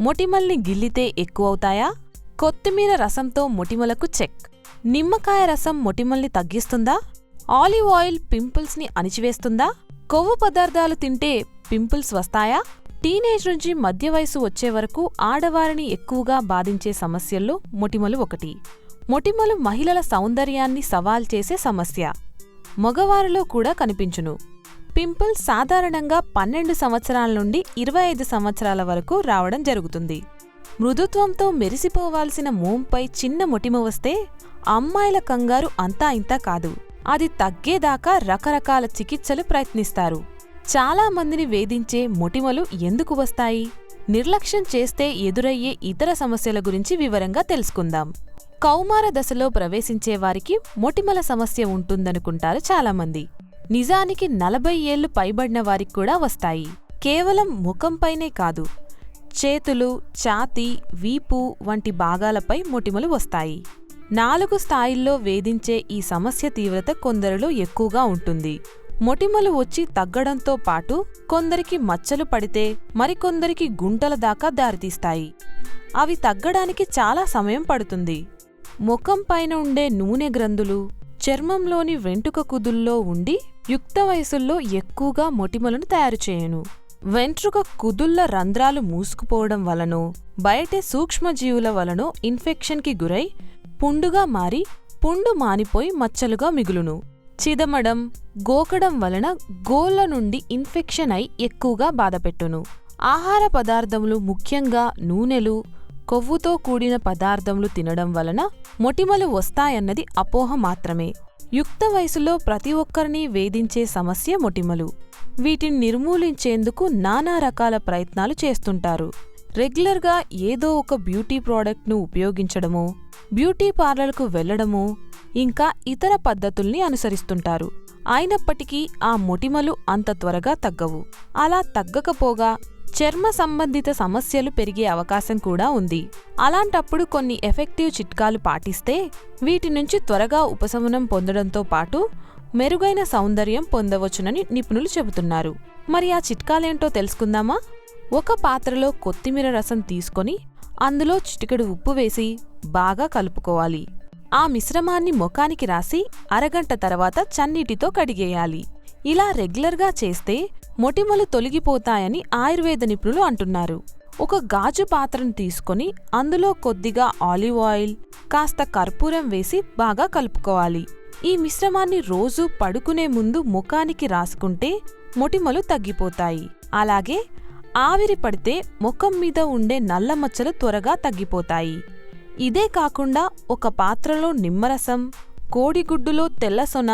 మొటిమల్ని గిల్లితే ఎక్కువవుతాయా? కొత్తిమీర రసంతో మొటిమలకు చెక్. నిమ్మకాయ రసం మొటిమల్ని తగ్గిస్తుందా? ఆలివ్ ఆయిల్ పింపుల్స్ని అణిచివేస్తుందా? కొవ్వు పదార్థాలు తింటే పింపుల్స్ వస్తాయా? టీనేజ్ నుంచి మధ్య వయసు వచ్చే వరకు ఆడవారిని ఎక్కువగా బాధించే సమస్యల్లో మొటిమలు ఒకటి. మొటిమలు మహిళల సౌందర్యాన్ని సవాల్ చేసే సమస్య. మగవారిలో కూడా కనిపించును. పింపుల్స్ సాధారణంగా పన్నెండు సంవత్సరాల నుండి ఇరవై ఐదు సంవత్సరాల వరకు రావడం జరుగుతుంది. మృదుత్వంతో మెరిసిపోవాల్సిన మోంపై చిన్న మొటిమ వస్తే అమ్మాయిల కంగారు అంతా ఇంతా కాదు. అది తగ్గేదాకా రకరకాల చికిత్సలు ప్రయత్నిస్తారు. చాలామందిని వేధించే మొటిమలు ఎందుకు వస్తాయి? నిర్లక్ష్యం చేస్తే ఎదురయ్యే ఇతర సమస్యల గురించి వివరంగా తెలుసుకుందాం. కౌమార దశలో ప్రవేశించే వారికి మొటిమల సమస్య ఉంటుందనుకుంటారు చాలామంది. నిజానికి నలభై ఏళ్ళు పైబడిన వారికి కూడా వస్తాయి. కేవలం ముఖంపైనే కాదు చేతులు ఛాతీ వీపు వంటి భాగాలపై మొటిమలు వస్తాయి. నాలుగు స్థాయిల్లో వేధించే ఈ సమస్య తీవ్రత కొందరిలో ఎక్కువగా ఉంటుంది. మొటిమలు వచ్చి తగ్గడంతో పాటు కొందరికి మచ్చలు పడితే మరికొందరికి గుంటల దాకా దారితీస్తాయి. అవి తగ్గడానికి చాలా సమయం పడుతుంది. ముఖం పైన ఉండే నూనె గ్రంథులు చర్మంలోని వెంట్రుక కుదుల్లో ఉండి యుక్త వయసుల్లో ఎక్కువగా మొటిమలను తయారు చేయను. వెంట్రుక కుదుళ్ళ రంధ్రాలు మూసుకుపోవడం వలనో బయటే సూక్ష్మజీవుల వలనో ఇన్ఫెక్షన్కి గురై పుండుగా మారి పుండు మానిపోయి మచ్చలుగా మిగులును. చిదమడం గోకడం వలన గోళ్ళ నుండి ఇన్ఫెక్షన్ అయి ఎక్కువగా బాధపెట్టును ఆహార పదార్థములు ముఖ్యంగా నూనెలు కొవ్వుతో కూడిన పదార్థములు తినడం వలన మొటిమలు వస్తాయన్నది అపోహ మాత్రమే. యుక్త వయసులో ప్రతి ఒక్కరిని వేధించే సమస్య మొటిమలు. వీటిని నిర్మూలించేందుకు నానా రకాల ప్రయత్నాలు చేస్తుంటారు. రెగ్యులర్గా ఏదో ఒక బ్యూటీ ప్రోడక్ట్ను ఉపయోగించడమో బ్యూటీ పార్లర్కు వెళ్ళడమో ఇంకా ఇతర పద్ధతుల్ని అనుసరిస్తుంటారు. అయినప్పటికీ ఆ మొటిమలు అంత త్వరగా తగ్గవు. అలా తగ్గకపోగా చర్మ సంబంధిత సమస్యలు పెరిగే అవకాశం కూడా ఉంది. అలాంటప్పుడు కొన్ని ఎఫెక్టివ్ చిట్కాలు పాటిస్తే వీటి నుంచి త్వరగా ఉపశమనం పొందడంతో పాటు మెరుగైన సౌందర్యం పొందవచ్చునని నిపుణులు చెబుతున్నారు. మరి ఆ చిట్కాలేంటో తెలుసుకుందామా? ఒక పాత్రలో కొత్తిమీర రసం తీసుకొని అందులో చిటికెడు ఉప్పు వేసి బాగా కలుపుకోవాలి. ఆ మిశ్రమాన్ని ముఖానికి రాసి అరగంట తర్వాత చన్నీటితో కడిగేయాలి. ఇలా రెగ్యులర్గా చేస్తే మొటిమలు తొలగిపోతాయని ఆయుర్వేద నిపుణులు అంటున్నారు. ఒక గాజు పాత్రను తీసుకొని అందులో కొద్దిగా ఆలివ్ ఆయిల్ కాస్త కర్పూరం వేసి బాగా కలుపుకోవాలి. ఈ మిశ్రమాన్ని రోజూ పడుకునే ముందు ముఖానికి రాసుకుంటే మొటిమలు తగ్గిపోతాయి. అలాగే ఆవిరి పడితే ముఖం మీద ఉండే నల్ల మచ్చలు త్వరగా తగ్గిపోతాయి. ఇదే కాకుండా ఒక పాత్రలో నిమ్మరసం కోడిగుడ్డులో తెల్లసొన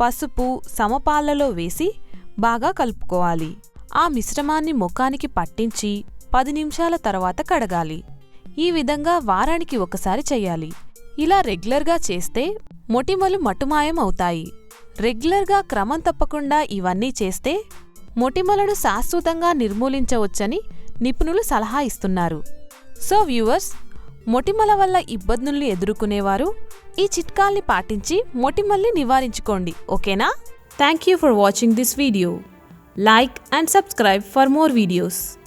పసుపు సమపాలలో వేసి బాగా కలుపుకోవాలి. ఆ మిశ్రమాన్ని ముఖానికి పట్టించి పది నిమిషాల తర్వాత కడగాలి. ఈ విధంగా వారానికి ఒకసారి చెయ్యాలి ఇలా రెగ్యులర్గా చేస్తే మొటిమలు మటుమాయం అవుతాయి. రెగ్యులర్గా క్రమం తప్పకుండా ఇవన్నీ చేస్తే మొటిమలను శాశ్వతంగా నిర్మూలించవచ్చని నిపుణులు సలహా ఇస్తున్నారు. సో వ్యూవర్స్ మొటిమల వల్ల ఇబ్బందుల్ని ఎదుర్కొనేవారు ఈ చిట్కాల్ని పాటించి మొటిమల్ని నివారించుకోండి. ఓకేనా? Thank you for watching this video. Like and subscribe for more videos.